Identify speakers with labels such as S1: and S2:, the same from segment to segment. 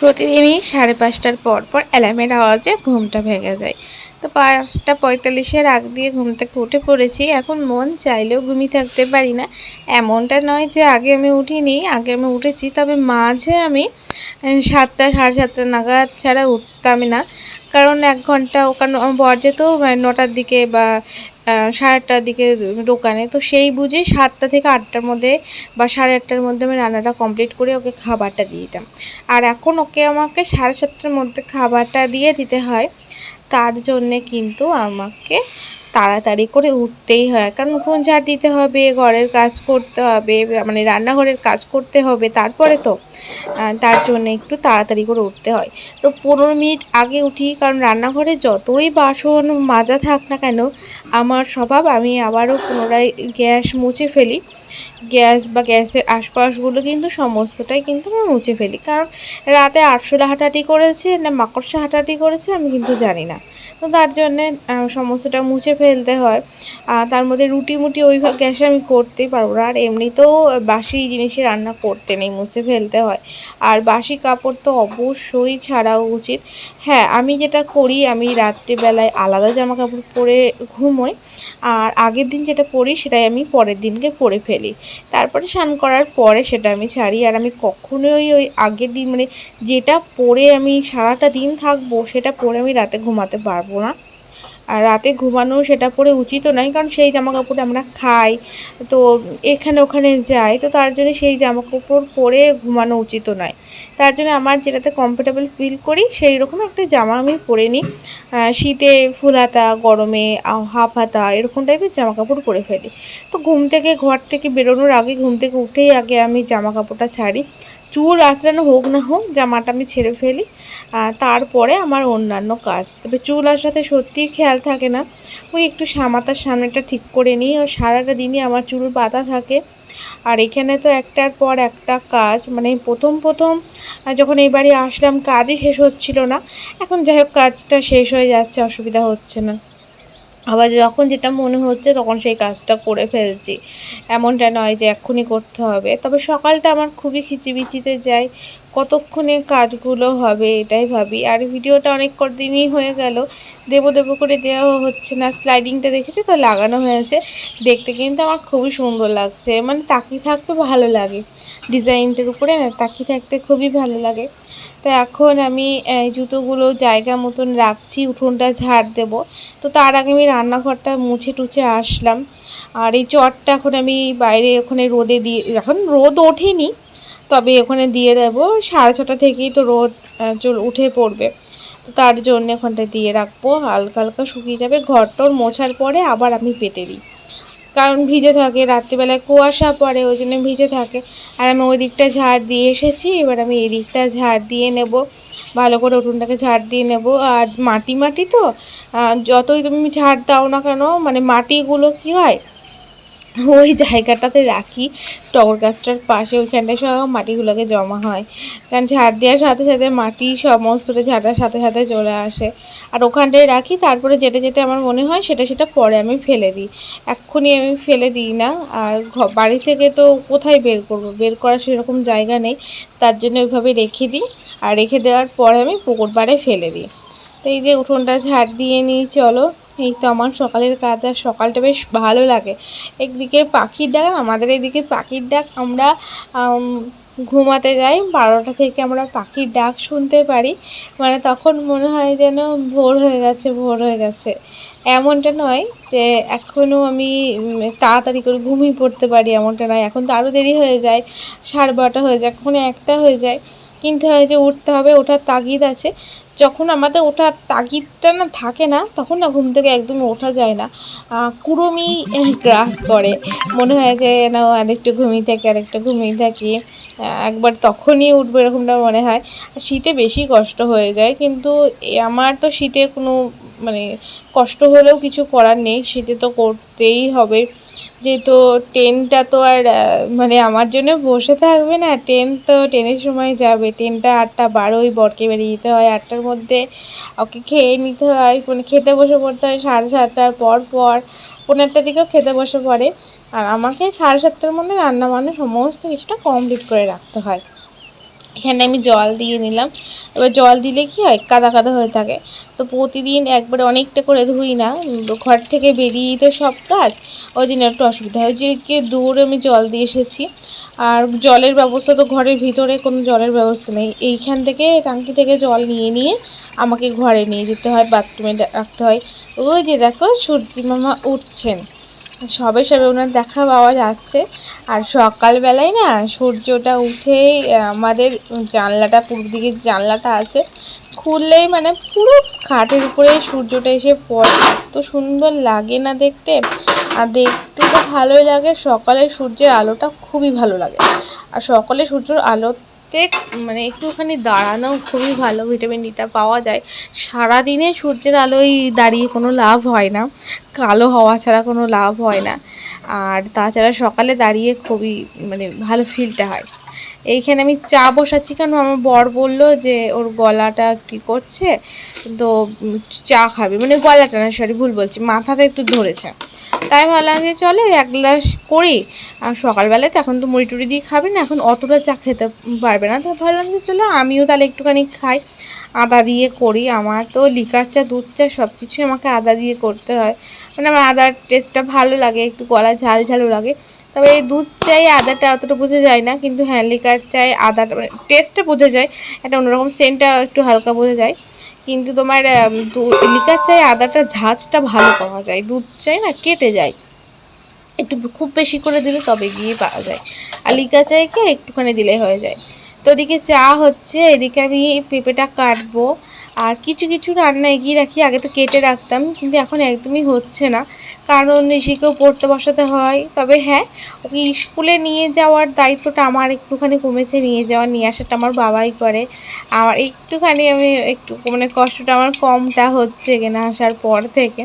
S1: প্রতিদিনই সাড়ে পাঁচটার পর পর অ্যালার্মের আওয়াজে ঘুমটা ভেঙে যায়। তো পাঁচটা পঁয়তাল্লিশের আগ দিয়ে ঘুম থেকে উঠে পড়েছি। এখন মন চাইলেও ঘুমিয়ে থাকতে পারি না। এমনটা নয় যে আগে আমি উঠিনি, আগে আমি উঠেছি, তবে মাঝে আমি সাতটা, সাড়ে সাতটা নাগাদ ছাড়া উঠতামই না। কারণ এক ঘণ্টা ওখানে বর যেত নটার দিকে বা সাড়ে আটটার দিকে দোকানে। তো সেই বুঝে সাতটা থেকে আটটার মধ্যে বা সাড়ে আটটার মধ্যে আমি রান্নাটা কমপ্লিট করে ওকে খাবারটা দিয়ে দিতাম। আর এখন ওকে আমাকে সাড়ে সাতটার মধ্যে খাবারটা দিয়ে দিতে হয়, তার জন্যে কিন্তু আমাকে তাড়াতাড়ি করে উঠতেই হয়। কারণ উঠোন ঝাড় দিতে হবে, ঘরের কাজ করতে হবে মানে রান্নাঘরের কাজ করতে হবে তারপরে তো তার জন্য একটু তাড়াতাড়ি করে উঠতে হয়। তো পনেরো মিনিট আগে উঠি, কারণ রান্নাঘরে যতই বাসন মাজা থাক না কেন আমার স্বভাব আমি আবারও পুনরায় গ্যাস মুছে ফেলি। গ্যাস বা গ্যাসের আশপাশগুলো কিন্তু সমস্তটাই কিন্তু আমি মুছে ফেলি। কারণ রাতে আরশোলা হাঁটাহাঁটি করেছে না মাকড়সা হাঁটাহাঁটি করেছে আমি কিন্তু জানি না। তো তার জন্যে সমস্তটা মুছে ফেলতে হয়। আর তার মধ্যে রুটি মুটি ওই গ্যাসে আমি করতেই পারব না। আর এমনিতেও বাসি জিনিসে রান্না করতে নেই, মুছে ফেলতে হয়। আর বাসি কাপড় তো অবশ্যই ছাড়াও উচিত। হ্যাঁ আমি যেটা করি, আমি রাত্রিবেলায় আলাদা জামা কাপড় পরে ঘুমোই। আর আগের দিন যেটা পরি, সেটাই আমি পরের দিনকে পরে ফেলি। তারপরে স্নান করার পরে সেটা আমি ছাড়ি। আর আমি কখনোই ওই আগের দিন মানে যেটা পরে আমি সারাটা দিন থাকব, সেটা পরে আমি রাতে ঘুমাতে পারব না। আর রাতে ঘুমানো সেটা পরে উচিতও নয়, কারণ সেই জামা কাপড় আমরা খাই। তো এখানে ওখানে যাই, তো তার জন্য সেই জামা কাপড় পরে ঘুমানো উচিতও নয়। তার জন্য আমার যেটাতে কমফোর্টেবল ফিল করি, সেই রকম একটা জামা আমি পরে নিই। শীতে ফুল হাতা, গরমে হাফ হাতা, এরকম টাইপের জামা কাপড় পরে ফেলি। তো ঘুম থেকে, ঘর থেকে বেরোনোর আগে, ঘুম থেকে উঠেই আগে আমি জামা কাপড়টা ছাড়ি। চুল আঁচড়ানো হোক না হোক, জামাটা আমি ছেড়ে ফেলি। তারপরে আমার অন্যান্য কাজ। তবে চুল আসাতে সত্যিই খেয়াল থাকে না। ওই একটু সামাতার সামনেটা ঠিক করে নিই। আর সারাটা দিনই আমার চুল পাতা থাকে। আর এখানে তো একটার পর একটা কাজ। মানে প্রথম প্রথম যখন এই বাড়ি আসলাম, কাজই শেষ হচ্ছিল না। এখন যাই হোক, কাজটা শেষ হয়ে যাচ্ছে, অসুবিধা হচ্ছে না। আবার যখন যেটা মনে হচ্ছে তখন সেই কাজটা করে ফেলছি। এমনটা নয় যে এক্ষুনি করতে হবে। তবে সকালটা আমার খুবই খিচিবিচিতে যায়। কতক্ষণে কাজগুলো হবে এটাই ভাবি। আর ভিডিওটা অনেক কদিনই হয়ে গেল। দেবো দেবো করে দেওয়া হচ্ছে না। স্লাইডিংটা দেখেছি তো? লাগানো হয়েছে। দেখতে কিন্তু আমার খুবই সুন্দর লাগছে। মানে তাকিয়ে থাকতে ভালো লাগে। ডিজাইনটার উপরে না তাকিয়ে থাকতে খুবই ভালো লাগে। তো এখন আমি জুতোগুলো জায়গা মতন রাখছি, উঠোনটা ঝাড় দেব। তো তার আগে আমি রান্নাঘরটা মুছে টুছে আসলাম। আর এই চটটা এখন আমি বাইরে ওখানে রোদে দিয়ে এখন রোদ ওঠেনি, তবে ওখানে দিয়ে দেবো। সাড়ে ছটা থেকেই তো রোদ চল, উঠে পড়বে। তো তার জন্য ওখানটা দিয়ে রাখব। হালকা হালকা শুকিয়ে যাবে। ঘরটর মোছার পরে আবার আমি পেতে দিই। কারণ ভিজে থাকে, রাত্রিবেলায় কুয়াশা পড়ে, ওই জন্য ভিজে থাকে। আর আমি ওই দিকটা ঝাড় দিয়ে এসেছি, এবার আমি এই দিকটা ঝাড় দিয়ে নেব। ভালো করে উঠোনটাকে ঝাড় দিয়ে নেব। আর মাটি মাটি তো যতই তুমি ঝাড় দাও না কেন মানে মাটিগুলো কি হয় ওই জায়গাটাতে রাখি, টগর গাছটার পাশে ওইখানটায় সব মাটিগুলোকে জমা হয়। কারণ ঝাড় দেওয়ার সাথে সাথে মাটি সমস্তটা ঝাড়ার সাথে সাথে চলে আসে। আর ওখানটায় রাখি, তারপরে যেটা যেটা আমার মনে হয় সেটা সেটা পরে আমি ফেলে দিই। এক্ষুনি আমি ফেলে দিই না। আর বাড়ি থেকে তো কোথায় বের করব? বের করার সেরকম জায়গা নেই। তার জন্য ওইভাবে রেখে দিই। আর রেখে দেওয়ার পরে আমি পুকুর পাড়ে ফেলে দিই। তো এই যে উঠোনটা ঝাড় দিয়ে নিই, চলো। এই তো আমার সকালের কাজ আর সকালটা বেশ ভালো লাগে। একদিকে পাখির ডাক, আমাদের এদিকে পাখির ডাক, আমরা ঘুমাতে যাই, বারোটা থেকে আমরা পাখির ডাক শুনতে পারি। মানে তখন মনে হয় যেন ভোর হয়ে গেছে, ভোর হয়ে গেছে। এমনটা নয় যে এখনও আমি তাড়াতাড়ি করে ঘুমিয়ে পড়তে পারি এমনটা নয়। এখন তো আরও দেরি হয়ে যায়, সাড়ে বারোটা হয়ে যায়, কখনো একটা হয়ে যায়। কিন্তু হয় যে উঠতে হবে, ওঠার তাগিদ আছে। যখন আমাদের ওঠার তাগিদটা না থাকে না, তখন না ঘুম থেকে একদমই ওঠা যায় না। কুড়মি গ্রাস করে মনে হয় যে না, আরেকটু ঘুমিয়ে থাকি, আরেকটু ঘুমিয়ে থাকি। একবার তখনই উঠবো এরকমটা মনে হয়। শীতে বেশি কষ্ট হয়ে যায়, কিন্তু আমার তো শীতে কোনো মানে কষ্ট হলেও কিছু করার নেই। শীতে তো করতেই হবে। যেহেতু ট্রেনটা তো আর মানে আমার জন্য বসে থাকবে না। ট্রেন তো ট্রেনের সময় যাবে। ট্রেনটা আটটা বারোই, বরকে বেরিয়ে যেতে হয় আটটার মধ্যে। ওকে খেয়ে নিতে হয়। মানে খেতে বসে পড়তে হয় সাড়ে সাতটার পর পর। পনেরোটার দিকেও খেতে বসে পড়ে। আর আমাকে সাড়ে সাতটার মধ্যে রান্না বান্না সমস্ত কিছুটা কমপ্লিট করে রাখতে হয়। এখানে আমি জল দিয়ে নিলাম। এবার জল দিলে কি হয়? কাদা কাদা হয়ে থাকে। তো প্রতিদিন একবারে অনেকটা করে ধুই না। ঘর থেকে বেরিয়েই তো সব কাজ। ওই জন্য একটু অসুবিধা হয়। যে কে আমি জল দিয়ে এসেছি। আর জলের ব্যবস্থা তো ঘরের ভিতরে কোনো জলের ব্যবস্থা নেই। এইখান থেকে টাঙ্কি থেকে জল নিয়ে নিয়ে আমাকে ঘরে নিয়ে যেতে হয়, বাথরুমে রাখতে হয়। ওই যে দেখো সূর্যি মামা উঠছেন। সবে সবে ওনার দেখা পাওয়া যাচ্ছে। আর সকালবেলায় না সূর্যটা উঠেই আমাদের জানলাটা, পূর্ব দিকে জানলাটা আছে, খুললেই মানে পুরো খাটের উপরে সূর্যটা এসে পড়ে। এত সুন্দর লাগে না দেখতে। আর দেখতে তো ভালোই লাগে। সকালে সূর্যের আলোটা খুবই ভালো লাগে। আর সকালে সূর্যের আলোতে মানে একটুখানি দাঁড়ানো খুবই ভালো ভিটামিন ডিটা পাওয়া যায়। সারাদিনে সূর্যের আলোয় দাঁড়িয়ে কোনো লাভ হয় না, কালো হওয়া ছাড়া কোনো লাভ হয় না। আর তাছাড়া সকালে দাঁড়িয়ে খুবই মানে ভালো ফিলটা হয়। এইখানে আমি চা বসাচ্ছি কেন? আমার বর বলল যে ওর গলাটা কী করছে? তো চা খাবে। মানে গলাটা না সরি ভুল বলছি, মাথাটা একটু ধরেছে। তাই ভাবলাম যে চলো এক গ্লাস করি। আর সকালবেলায় তো এখন তো মুড়ি টুড়ি দিয়ে খাবে না, এখন অতটা চা খেতে পারবে না। তো ভাবলাম যে চলো আমিও তাহলে একটুখানি খাই। আদা দিয়ে করি, আমার তো লিকার চা, দুধ চা সব কিছুই আমাকে আদা দিয়ে করতে হয়। মানে আমার আদার টেস্টটা ভালো লাগে, একটু গলা ঝাল ঝালও লাগে। তবে এই দুধ চাই, আদাটা অতটা বোঝা যায় না, কিন্তু হ্যাঁ লিকার চাই, আদাটা মানে টেস্টটা বোঝা যায়। একটা অন্যরকম সেন্টটা একটু হালকা বোঝা যায়। কিন্তু তোমার লিকার চাই আদাটা ঝাঁজটা ভালো পাওয়া যায়। দুধ চাই না, কেটে যায়। একটু খুব বেশি করে দিলে তবে গিয়ে পাওয়া যায়। আর লিকা চাই চাইকে একটুখানি দিলে হয়ে যায়। তো ওদিকে চা হচ্ছে, এদিকে আমি পেঁপেটা কাটবো। কিছু কিছু রান্না এগিয়ে রাখি, আগে তো কেটে রাখতাম, কিন্তু এখন একদমই হচ্ছে না। কারণ ঋষিকেও পড়তে বসাতে হয়। তবে হ্যাঁ ওকে স্কুলে নিয়ে যাওয়ার দায়িত্বটা আমার একটুখানি কমেছে, নিয়ে যাওয়া, নিয়ে আসাটা আমার বাবাই করে। আর একটুখানি আমি একটু মানে কষ্টটা আমার কমটা হচ্ছে এখানে আসার পর থেকে।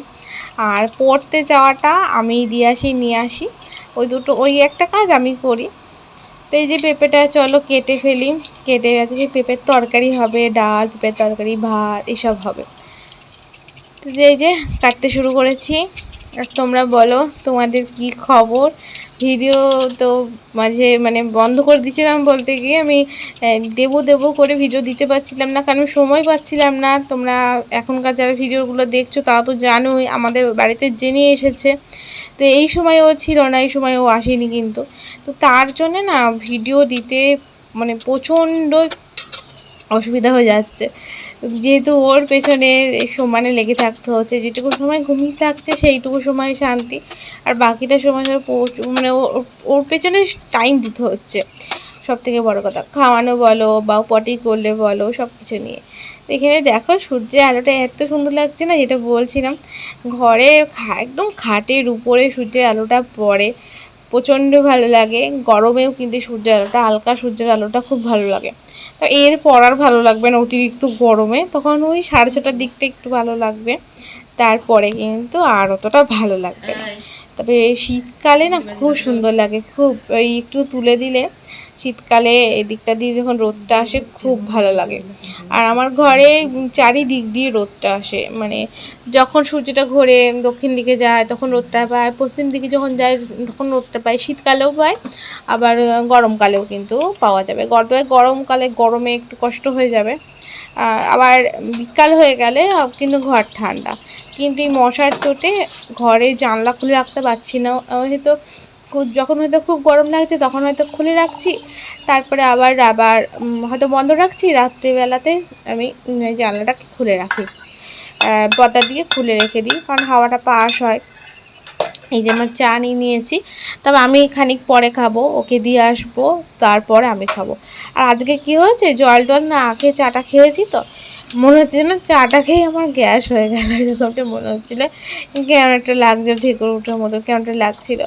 S1: আর পড়তে যাওয়াটা আমি দিয়ে আসি, নিয়ে আসি। ওই দুটো, ওই একটা কাজ আমি করি। তো এই যে পেঁপেটা, চলো কেটে ফেলি। কেটে আজকে পেঁপের তরকারি হবে, ডাল, পেঁপের তরকারি, ভাত, এসব হবে। তো এই যে কাটতে শুরু করেছি। আর তোমরা বলো, তোমাদের কি খবর? ভিডিও তো মাঝে মানে বন্ধ করে দিয়েছিলাম বলতে গিয়ে আমি দেবো দেবো করে ভিডিও দিতে পারছিলাম না, কারণ সময় পাচ্ছিলাম না। তোমরা এখনকার যারা ভিডিওগুলো দেখছ, তারা তো জানোই, আমাদের বাড়িতে জেনে এসেছে। তো এই সময় ও ছিল না, এই সময় ও আসেনি কিন্তু। তো তার জন্যে না ভিডিও দিতে মানে প্রচণ্ড অসুবিধা হয়ে যাচ্ছে। যেহেতু ওর পেছনে সমানে লেগে থাকতে হচ্ছে, যেটুকু সময় ঘুমিয়ে থাকছে সেইটুকু সময় শান্তি, আর বাকিটা সময় মানে ওর পেছনে টাইম দিতে হচ্ছে। সব থেকে বড় কথা, খাওয়ানো বলো বা পটি করলে বলো সব কিছু নিয়ে এখানে দেখো সূর্যের আলোটা এত সুন্দর লাগছে না যেটা বলছিলাম, ঘরে একদম খাটের উপরে সূর্যের আলোটা পড়ে, প্রচণ্ড ভালো লাগে। গরমেও কিন্তু সূর্যের আলোটা, হালকা সূর্যের আলোটা খুব ভালো লাগে। তো এর পর আর ভালো লাগবে না অতিরিক্ত গরমে, তখন ওই সাড়ে ছটার দিকটা একটু ভালো লাগবে। তারপরে কিন্তু আর অতটা ভালো লাগবে না। তবে শীতকালে না খুব সুন্দর লাগে, খুব ওই একটু তুলে দিলে শীতকালে এদিকটা দিয়ে যখন রোদটা আসে খুব ভালো লাগে। আর আমার ঘরে চারিদিক দিয়ে রোদটা আসে মানে যখন সূর্যটা ঘোরে দক্ষিণ দিকে যায় তখন রোদটা পায়, পশ্চিম দিকে যখন যায় তখন রোদটা পায়, শীতকালেও পায়, আবার গরমকালেও কিন্তু পাওয়া যাবে। গর- গরমকালে গরমে একটু কষ্ট হয়ে যাবে। আবার বিকাল হয়ে গেলে কিন্তু ঘর ঠান্ডা। কিন্তু এই মশার চোটে ঘরে জানলা খুলে রাখতে পারছি না। হয়তো যখন হয়তো খুব গরম লাগছে, তখন হয়তো খুলে রাখছি। তারপরে আবার আবার হয়তো বন্ধ রাখছি। রাত্রিবেলাতে আমি জানলাটা খুলে রাখি। পর্দা দিয়ে খুলে রেখে দিই, কারণ হাওয়াটা পাস হয়। এই যে আমার চা নিয়ে নিয়েছি। তবে আমি খানিক পরে খাব, ওকে দিয়ে আসব, তারপরে আমি খাব। আর আজকে কি হয়েছে? জল টল না খেয়ে চাটা খেয়েছি তো। মনে হচ্ছে যেন চাটা খেয়ে আমার গ্যাস হয়ে গেল। এরকমটা মনে হচ্ছিল। কেমন একটা লাগছে ঠেকুর উঠার মতো, কেমন একটা লাগছিল।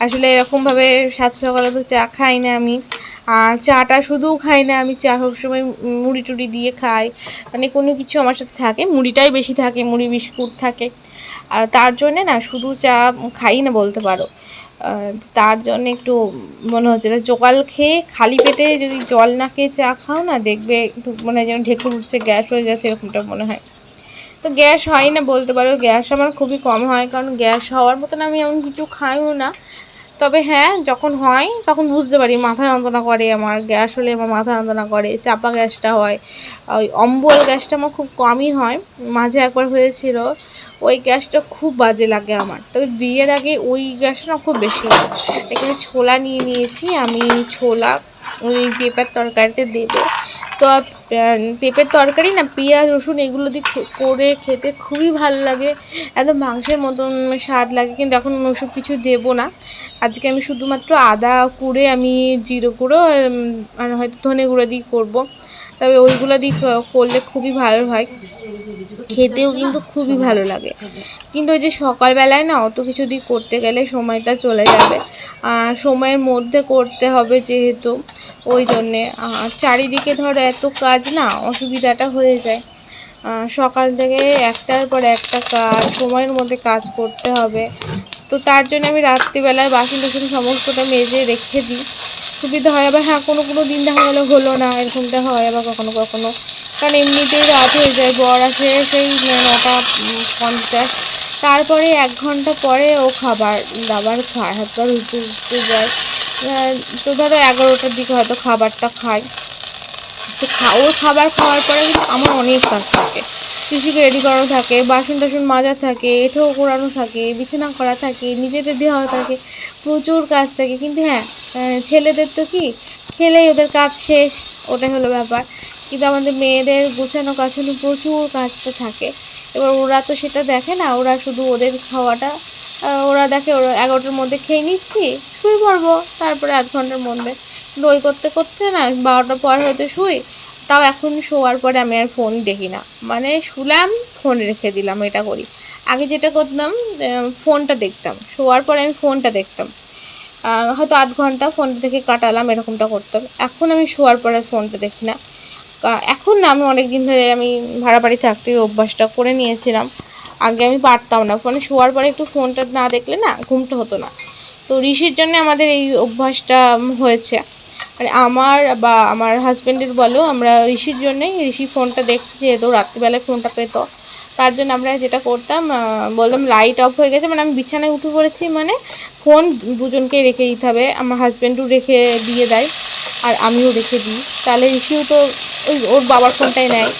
S1: আসলে এরকমভাবে সাত সকালে তো চা খাই না আমি। আর চাটা শুধুও খাই না, আমি চা সবসময় মুড়ি টুড়ি দিয়ে খাই। মানে কোনো কিছু আমার সাথে থাকে। মুড়িটাই বেশি থাকে, মুড়ি, বিস্কুট থাকে। আর তার জন্যে না শুধু চা খাই না বলতে পারো। তার জন্য একটু মনে হচ্ছে না জোগাল খেয়ে খালি পেটে যদি জল না খেয়ে চা খাও না, দেখবে একটু মনে হয় যেন ঢেকুর উঠছে, গ্যাস হয়ে গেছে এরকমটা মনে হয়। তো গ্যাস হয় না বলতে পারো, গ্যাস আমার খুবই কম হয়, কারণ গ্যাস হওয়ার মতন আমি এমন কিছু খাইও না। তবে হ্যাঁ যখন হয় তখন বুঝতে পারি মাথা যন্ত্রণা করে আমার, গ্যাস হলে আমার মাথা যন্ত্রণা করে, চাপা গ্যাসটা হয়। ওই অম্বল গ্যাসটা আমার খুব কমই হয়, মাঝে একবার হয়েছিল। ওই গ্যাসটা খুব বাজে লাগে আমার। তবে বিয়ের আগে ওই গ্যাসটা না খুব বেশি এখানে ছোলা নিয়ে নিয়েছি আমি ছোলা ওই পেঁপের তরকারিতে দেবো। তো পেঁপের তরকারি না পেঁয়াজ রসুন এগুলো দিয়ে করে খেতে খুবই ভালো লাগে। একদম মাংসের মতন স্বাদ লাগে কিন্তু এখন ওসব কিছু দেবো না। আজকে আমি শুধুমাত্র আদা কুড়ে আমি জিরো উম, আর হয়তো ধনে গুঁড়ো দিয়ে করব। তবে ওইগুলো দিয়ে করলে খুবই ভালো হয়। খেতেও কিন্তু খুবই ভালো লাগে। কিন্তু ওই যে সকালবেলায় না অত কিছু দিয়ে করতে গেলে সময়টা চলে যাবে। আর সময়ের মধ্যে করতে হবে যেহেতু, ওই জন্যে। চারিদিকে ধরো এত কাজ না, অসুবিধাটা হয়ে যায়। সকাল থেকে একটার পর একটা কাজ, সময়ের মধ্যে কাজ করতে হবে। তো তার জন্য আমি রাত্রিবেলায় বাসন টাসন সমস্তটা মেজে রেখে দিই। সুবিধা হয়। আবার হ্যাঁ কোনো কোনো দিন দেখা গেলো হলো না, এরকমটা হয় আবার কখনো কখনো। কারণ এমনিতেই রাত হয়ে যায় বর আসে, সেই নটা পঞ্চাশ। তারপরে এক ঘণ্টা পরে ও খাবার, দাবার খায়, হাত পা উঠতে উঠতে যায়। তো ধরো এগারোটার দিকে হয়তো খাবারটা খায়। তো ওর খাবার খাওয়ার পরে আমার অনেক কাজ থাকে। কৃষিকে রেডি করানো থাকে, বাসন টাসন মাজা থাকে, এঁঠো করানো থাকে, বিছানা করা থাকে, নিজেদের দেওয়া থাকে, প্রচুর কাজ থাকে। কিন্তু হ্যাঁ ছেলেদের তো কি? খেলেই ওদের কাজ শেষ, ওটাই হলো ব্যাপার। কিন্তু আমাদের মেয়েদের গোছানো কাছানো প্রচুর কাজটা থাকে। এবার ওরা তো সেটা দেখে না, ওরা শুধু ওদের খাওয়াটা ওরা দেখে ওরা এগারোটার মধ্যে খেয়ে নিচ্ছি, শুয়ে পড়ব, তারপরে আধ ঘণ্টার মধ্যে। ওই করতে করতে না, বারোটার পর হয়তো শুই তাও এখন শোয়ার পরে আমি আর ফোন দেখি না। মানে শুলাম ফোন রেখে দিলাম এটা করি। আগে যেটা করতাম ফোনটা দেখতাম। শোয়ার পরে আমি ফোনটা দেখতাম। হয়তো আধ ঘণ্টা ফোনটা দেখে কাটালাম, এরকমটা করতাম। এখন আমি শোয়ার পরে ফোনটা দেখি না। এখন না, আমি অনেক দিন ধরে আমি ভাড়া বাড়ি থাকতে অভ্যাসটা করে নিয়েছিলাম। আগে আমি পারতাম না। মানে শোয়ার পরে একটু ফোনটা না দেখলে না, ঘুমটা হতো না। তো ঋষির জন্য আমাদের এই অভ্যাসটা হয়েছে। মানে আমার বা আমার হাজব্যান্ডের বলো, আমরা ঋষির জন্যই ঋষি ফোনটা দেখতে যেহেতু রাত্রিবেলায় ফোনটা পেত। তার জন্য আমরা যেটা করতাম বললাম লাইট অফ হয়ে গেছে মানে আমি বিছানায় উঠে পড়েছি মানে ফোন দুজনকেই রেখে দিতে হবে, আমার হাজব্যান্ডও রেখে দিয়ে দেয় আর আমিও রেখে দিই। তাহলে ঋষিও তো ওই ওর বাবার ফোনটাই নেয়।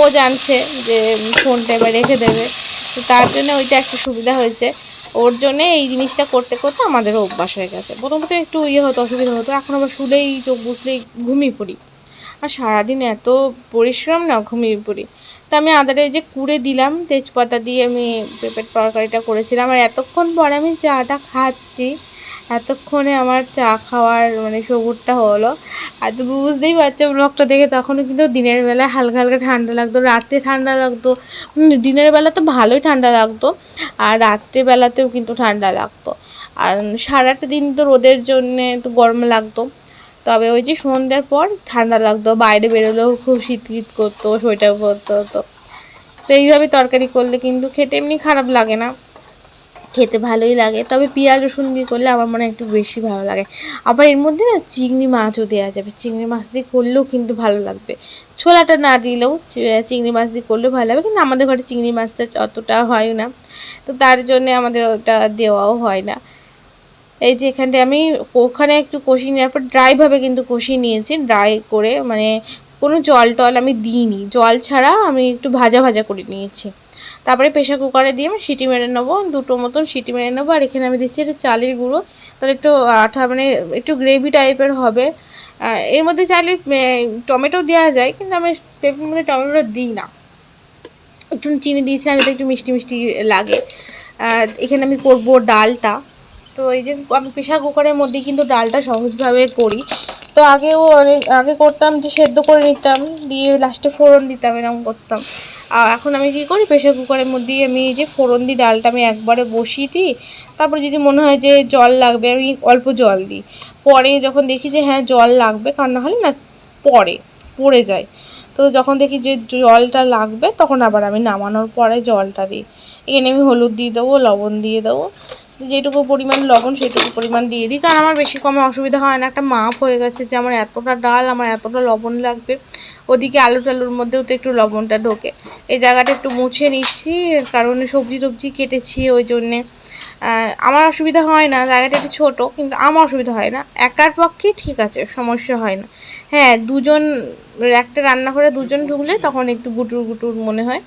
S1: ও জানছে যে ফোনটা এবার রেখে দেবে। তো তার জন্য ওইটা একটা সুবিধা হয়েছে। ওর জন্যে এই জিনিসটা করতে করতে আমাদেরও অভ্যাস হয়ে গেছে। প্রথমত একটু ইয়ে হতো, অসুবিধা হতো। এখন আবার শুলেই, চোখ বুঝলেই ঘুমিয়ে পড়ি। আর সারাদিন এত পরিশ্রম না, ঘুমিয়ে পড়ি। তো আমি আদারে যে কুড়ে দিলাম, তেজপাতা দিয়ে আমি পেঁপের তরকারিটা করেছিলাম। আর এতক্ষণ পরে আমি চাটা খাচ্ছি। এতক্ষণে আমার চা খাওয়ার মানে সবুরটা হলো। আর তুমি বুঝতেই পারছ ব্লগটা দেখে তখনও কিন্তু দিনের বেলা হালকা হালকা ঠান্ডা লাগতো, রাতে ঠান্ডা লাগতো। দিনের বেলা তো ভালোই ঠান্ডা লাগতো, আর রাত্রেবেলাতেও কিন্তু ঠান্ডা লাগতো। আর সারাটা দিন তো রোদের জন্যে তো গরম লাগতো। তবে ওই যে সন্ধ্যার পর ঠান্ডা লাগতো, বাইরে বেরোলেও খুব শীত শীত করতো, সোয়েটার পরতে হতো তো এইভাবে তরকারি করলে কিন্তু খেতে এমনি খারাপ লাগে না। খেতে ভালোই লাগে। তবে পেঁয়াজ, রসুন দিয়ে করলে আমার মনে একটু বেশি ভালো লাগে। আবার এর মধ্যে না চিংড়ি মাছও দেওয়া যাবে। চিংড়ি মাছ দিয়ে করলেও কিন্তু ভালো লাগবে। ছোলাটা না দিলেও চিংড়ি মাছ দিয়ে করলেও ভালো লাগবে। কিন্তু আমাদের ঘরে চিংড়ি মাছটা অতটা হয় না। তো তার জন্যে আমাদের ওটা দেওয়াও হয় না। এই যে এখানটায় আমি ওখানে একটু কষিয়ে নেওয়ার পর ড্রাইভাবে কিন্তু কষিয়ে নিয়েছি। ড্রাই করে মানে কোনো জল টল আমি দিইনি। জল ছাড়া আমি একটু ভাজা ভাজা করে নিয়েছি। তারপরে প্রেশার কুকারে দিয়ে আমি সিটি মেরে নেব, দুটো মতন সিটি মেরে নেব। আর এখানে আমি দিচ্ছি একটু চালের গুঁড়ো, তাহলে একটু আঠা মানে একটু গ্রেভি টাইপের হবে। এর মধ্যে চাইলে টমেটো দেওয়া যায়, কিন্তু আমি পেঁপের মধ্যে টমেটো দিই না। একটু চিনি দিয়েছিলাম এটা একটু মিষ্টি মিষ্টি লাগে। এখানে আমি করব ডালটা। তো এই যে আমি প্রেশার কুকারের মধ্যে কিন্তু ডালটা সহজভাবে করি। তো আগেও আগে করতাম যে সেদ্ধ করে নিতাম, দিয়ে লাস্টে ফোড়ন দিতাম, এরকম করতাম। আর এখন আমি কী করি? প্রেশার কুকারের মধ্যেই আমি যে ফোড়ন দিই ডালটা আমি একবারে বসিয়ে দিই। তারপর যদি মনে হয় যে জল লাগবে, আমি অল্প জল দিই। পরে যখন দেখি যে হ্যাঁ জল লাগবে কারণ না হলে না, পরে, পড়ে যায়। তো যখন দেখি যে জলটা লাগবে, তখন আবার আমি নামানোর পরে জলটা দিই। এখানে আমি হলুদ দিয়ে দেবো, লবণ দিয়ে দেবো। যেটুকু পরিমাণ লবণ, সেটুকু পরিমাণ দিয়ে দিই। কারণ আমার বেশি কমে অসুবিধা হয় না। একটা মাপ হয়ে গেছে যে আমার এতটা ডাল, আমার এতটা লবণ লাগবে। ওদিকে আলু টালুর মধ্যেও তো একটু লবণটা ঢোকে। এই জায়গাটা একটু মুছে নিচ্ছি, কারণ সবজি টবজি কেটেছি ওই জন্যে। আমার অসুবিধা হয় না, জায়গাটা একটু ছোটো, কিন্তু আমার অসুবিধা হয় না। একার পক্ষে ঠিক আছে, সমস্যা হয় না। হ্যাঁ দুজন, একটা রান্নাঘরে দুজন ঢুকলে তখন একটু গুটুর গুটুর মনে হয়,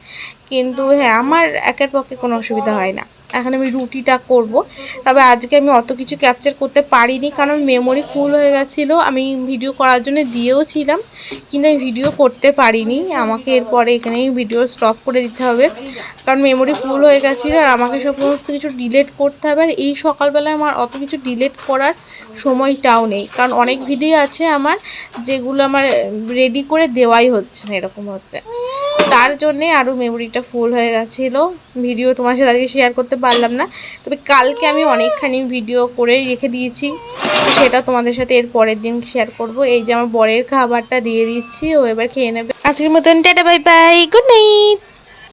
S1: কিন্তু হ্যাঁ আমার একার পক্ষে কোনো অসুবিধা হয় না। এখন আমি রুটিটা করব। তবে আজকে আমি অত কিছু ক্যাপচার করতে পারিনি, কারণ মেমোরি ফুল হয়ে গেছিল। আমি ভিডিও করার জন্য দিয়েও ছিলাম, কিন্তু আমি ভিডিও করতে পারিনি। আমাকে এরপরে এখানেই ভিডিও স্টপ করে দিতে হবে, কারণ মেমোরি ফুল হয়ে গেছিল আর আমাকে সমস্ত কিছু ডিলেট করতে হবে। আর এই সকালবেলায় আমার অত কিছু ডিলেট করার সময়টাও নেই, কারণ অনেক ভিডিও আছে আমার যেগুলো আমার রেডি করে দেওয়াই হচ্ছে না, এরকম হচ্ছে। তার জন্যে আরও মেমোরিটা ফুল হয়ে গেছিল। ভিডিও তোমার সাথে আজকে শেয়ার করতে পারলাম না। তবে কালকে আমি অনেকখানি ভিডিও করে রেখে দিয়েছি। সেটা তোমাদের সাথে এর পরের দিন শেয়ার করব। এই যে আমার বরের খাবারটা দিয়ে দিচ্ছি, ও এবার খেয়ে নেবে। আজকের মতন, tata bye bye good night